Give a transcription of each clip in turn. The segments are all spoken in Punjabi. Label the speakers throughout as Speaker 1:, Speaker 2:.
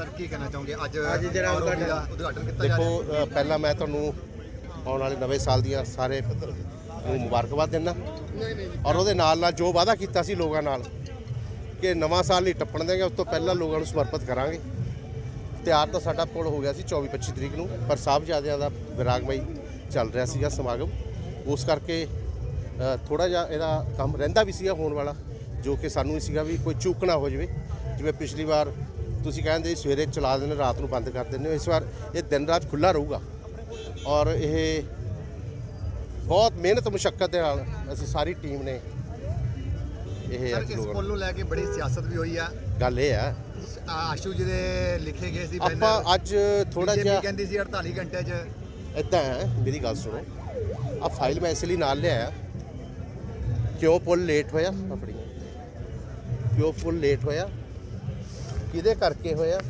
Speaker 1: ਸਰ ਕੀ ਕਹਿਣਾ ਚਾਹੋਗੇ? ਅੱਜ
Speaker 2: ਅੱਜ ਜਿਹੜਾ
Speaker 1: ਉਦਘਾਟਨ ਕੀਤਾ ਜਾ
Speaker 3: ਦੇਖੋ
Speaker 1: ਰਿਹਾ।
Speaker 3: ਅ, ਪਹਿਲਾਂ ਮੈਂ ਤੁਹਾਨੂੰ ਆਉਣ ਵਾਲੇ ਨਵੇਂ ਸਾਲ ਦੀਆਂ ਸਾਰੇ ਨੂੰ ਮੁਬਾਰਕਬਾਦ ਦਿੰਦਾ। ਔਰ ਉਹਦੇ ਨਾਲ ਨਾਲ ਜੋ ਵਾਅਦਾ ਕੀਤਾ ਸੀ ਲੋਕਾਂ ਨਾਲ ਕਿ ਨਵਾਂ ਸਾਲ ਨਹੀਂ ਟੱਪਣ ਦੇਗੇ ਉਸ ਤੋਂ ਪਹਿਲਾਂ ਲੋਕਾਂ ਨੂੰ ਸਮਰਪਿਤ ਕਰਾਂਗੇ। ਤਿਆਰ ਤਾਂ ਸਾਡਾ ਪੁਲ ਹੋ ਗਿਆ ਸੀ 24 25 ਤਰੀਕ ਨੂੰ ਪਰ ਸਾਹਿਬਜ਼ਾਦਿਆਂ ਦਾ ਵਿਰਾਗਮਈ ਚੱਲ ਰਿਹਾ ਸੀਗਾ ਸਮਾਗਮ। ਉਸ ਕਰਕੇ ਥੋੜਾ ਜਿਹਾ ਇਹਦਾ ਕੰਮ ਰਹਿੰਦਾ ਵੀ ਸੀਗਾ ਹੋਣ ਵਾਲਾ ਜੋ ਕਿ ਸਾਨੂੰ ਹੀ ਸੀਗਾ ਵੀ ਕੋਈ ਚੂਕ ਨਾ ਹੋ ਜਾਵੇ। ਜਿਵੇਂ ਪਿਛਲੀ ਵਾਰ ਤੁਸੀਂ ਕਹਿੰਦੇ ਸਵੇਰੇ ਚਲਾ ਦਿੰਦੇ ਰਾਤ ਨੂੰ ਬੰਦ ਕਰ ਦਿੰਦੇ ਹੋ। ਇਸ ਵਾਰ ਇਹ ਦਿਨ ਰਾਤ ਖੁੱਲਾ ਰਹੂਗਾ। ਔਰ ਇਹ ਬਹੁਤ ਮਿਹਨਤ ਮੁਸ਼ਕਲ ਦੇ ਨਾਲ ਅਸੀਂ ਸਾਰੀ ਟੀਮ ਨੇ ਇਹ
Speaker 1: ਸਰ ਇਸ ਪੁੱਲ ਨੂੰ ਲੈ ਕੇ ਬੜੀ ਸਿਆਸਤ ਵੀ ਹੋਈ ਆ।
Speaker 3: ਗੱਲ ਇਹ ਆ।
Speaker 1: ਆਸ਼ੂ ਜੀ ਦੇ ਲਿਖੇ ਗਏ ਸੀ
Speaker 3: ਆਪਾਂ ਅੱਜ ਥੋੜਾ ਜਿਹਾ
Speaker 1: ਕਹਿੰਦੀ ਸੀ 48 ਘੰਟੇ 'ਚ।
Speaker 3: ਇਦਾਂ ਹੈ ਮੇਰੀ ਗੱਲ ਸੁਣੋ। ਆ ਫਾਈਲ ਮੈਂ ਇਸ ਲਈ ਨਾਲ ਲਿਆਇਆ। ਕਿਉਂ ਪੁੱਲ ਲੇਟ ਹੋਇਆ? ਆਪਣੀ ਕਿਉਂ ਪੁੱਲ ਲੇਟ ਹੋਇਆ? ਕਿਹਦੇ ਕਰਕੇ ਹੋਇਆ?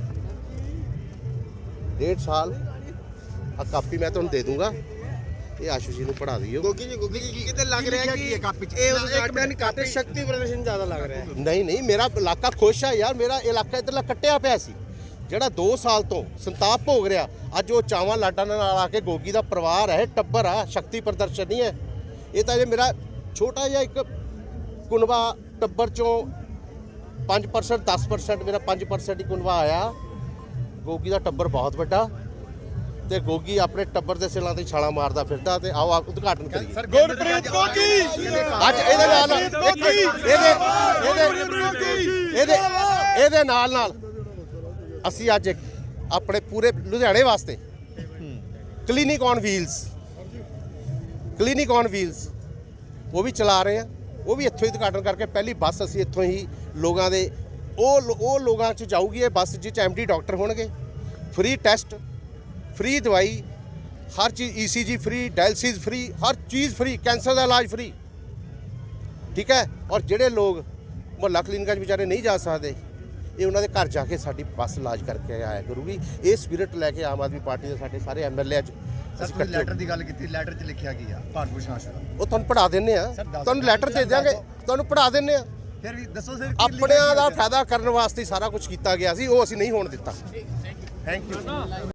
Speaker 3: ਡੇਢ ਸਾਲ? ਆ ਕਾਪੀ ਮੈਂ ਤੁਹਾਨੂੰ ਦੇ ਦੂੰਗਾ। ਇਹ ਆਸ਼ੂ ਜੀ ਨੂੰ ਪੜਾ ਦਿਓ।
Speaker 2: ਗੋਗੀ ਜੀ ਗੋਗੀ ਜੀ ਕਿਤੇ ਲੱਗ ਰਿਹਾ
Speaker 1: ਕੀ ਹੈ
Speaker 2: ਕਿ
Speaker 1: ਕਾਪੀ 'ਚ?
Speaker 2: ਇਹ
Speaker 1: ਇੱਕ ਮਿੰਟ,
Speaker 2: ਕਾਤੇ ਸ਼ਕਤੀ ਪ੍ਰਦਰਸ਼ਨ ਜ਼ਿਆਦਾ ਲੱਗ ਰਿਹਾ
Speaker 3: ਨਹੀਂ ਨਹੀਂ ਮੇਰਾ ਇਲਾਕਾ ਖੁਸ਼ ਆ ਯਾਰ ਮੇਰਾ ਇਲਾਕਾ ਇਧਰਲਾ ਕੱਟਿਆ ਪਿਆ ਸੀ। ਜਿਹੜਾ 2 ਸਾਲ ਤੋਂ ਸੰਤਾਪ ਭੋਗ ਰਿਹਾ ਅੱਜ ਉਹ ਚਾਵਾਂ ਲਾਡਾਂ ਨਾਲ ਆ ਕੇ ਗੋਗੀ ਦਾ ਪਰਿਵਾਰ ਹੈ ਟੱਬਰ ਆ ਸ਼ਕਤੀ ਪ੍ਰਦਰਸ਼ਨ ਨਹੀਂ ਹੈ। ਇਹ ਤਾਂ ਜੇ ਮੇਰਾ ਛੋਟਾ ਜਿਹਾ ਇੱਕ ਕੁਨਵਾ ਟੱਬਰ ਚੋਂ 5% 10% ਮੇਰਾ 5% ਹੀ ਕੁਨਵਾ ਆਇਆ। ਗੋਗੀ ਦਾ ਟੱਬਰ ਬਹੁਤ ਵੱਡਾ ਤੇ ਗੋਗੀ ਆਪਣੇ ਟੱਬਰ ਦੇ ਸਿਲਾਂ ਤੇ ਛਾਲਾ ਮਾਰਦਾ ਫਿਰਦਾ ਤੇ ਆਓ ਆਪ ਉਦਘਾਟਨ ਕਰੀਏ।
Speaker 1: ਸਰ ਗੁਰਪ੍ਰੀਤ ਕੋਕੀ
Speaker 3: ਅੱਜ ਇਹਦੇ ਨਾਲ ਇਹਦੇ ਇਹਦੇ ਇਹਦੇ ਇਹਦੇ ਨਾਲ ਨਾਲ ਅਸੀਂ ਅੱਜ ਆਪਣੇ ਪੂਰੇ ਲੁਧਿਆਣੇ ਵਾਸਤੇ clinic on wheels clinic on wheels ਉਹ ਵੀ ਚਲਾ ਰਹੇ ਆ ਉਹ ਵੀ ਇੱਥੋਂ ਹੀ ਉਦਘਾਟਨ ਕਰਕੇ ਪਹਿਲੀ ਬੱਸ ਅਸੀਂ ਇੱਥੋਂ ਹੀ ਲੋਕਾਂ ਦੇ, ਉਹ ਲੋ- ਉਹ ਲੋਕਾਂ 'ਚ ਜਾਊਗੀ ਇਹ ਬੱਸ ਜਿਹ 'ਚ ਐਮਡੀ ਡਾਕਟਰ ਹੋਣਗੇ। ਫ੍ਰੀ ਟੈਸਟ ਫ੍ਰੀ ਦਵਾਈ, ਹਰ ਚੀਜ਼ ਈਸੀਜੀ ਫ੍ਰੀ ਡਾਇਲਸਿਸ ਫ੍ਰੀ ਹਰ ਚੀਜ਼ ਫ੍ਰੀ ਕੈਂਸਰ ਦਾ ਇਲਾਜ ਫ੍ਰੀ ਠੀਕ ਹੈ? ਔਰ ਜਿਹੜੇ ਲੋਕ ਮੁਹੱਲਾ ਕਲੀਨਿਕਾਂ 'ਚ ਵਿਚਾਰੇ ਨਹੀਂ ਜਾ ਸਕਦੇ ਇਹ ਉਹਨਾਂ ਦੇ ਘਰ ਜਾ ਕੇ ਸਾਡੀ ਬੱਸ ਇਲਾਜ ਕਰਕੇ ਆਇਆ ਕਰੂਗੀ। ਇਹ ਸਪਿਰਿਟ ਲੈ ਕੇ ਆਮ ਆਦਮੀ ਪਾਰਟੀ ਦੇ ਸਾਡੇ ਸਾਰੇ ਐਮਐਲਏ ਅੱਜ
Speaker 1: ਸਰ ਤੁਸੀਂ ਲੈਟਰ ਦੀ ਗੱਲ ਕੀਤੀ ਲੈਟਰ 'ਚ ਲਿਖਿਆ ਕੀ ਆ? ਭਾਰਤ ਭੂਸ਼ਣ ਆਸ਼ੂ ਦਾ।
Speaker 3: ਉਹ ਤੁਹਾਨੂੰ ਪੜਾ ਦਿੰਨੇ ਆ। ਤੁਹਾਨੂੰ। ਲੈਟਰ ਦੇ ਦਿਆਂਗੇ ਤੁਹਾਨੂੰ ਪੜਾ ਦਿੰਨੇ ਆ।
Speaker 1: ਫਿਰ ਵੀ ਦੱਸੋ ਸਰ
Speaker 3: ਆਪਣਿਆਂ ਦਾ? ਫਾਇਦਾ ਕਰਨ ਵਾਸਤੇ ਸਾਰਾ ਕੁਝ ਕੀਤਾ ਗਿਆ ਸੀ ਉਹ ਅਸੀਂ ਨਹੀਂ ਹੋਣ ਦਿੱਤਾ। Thank you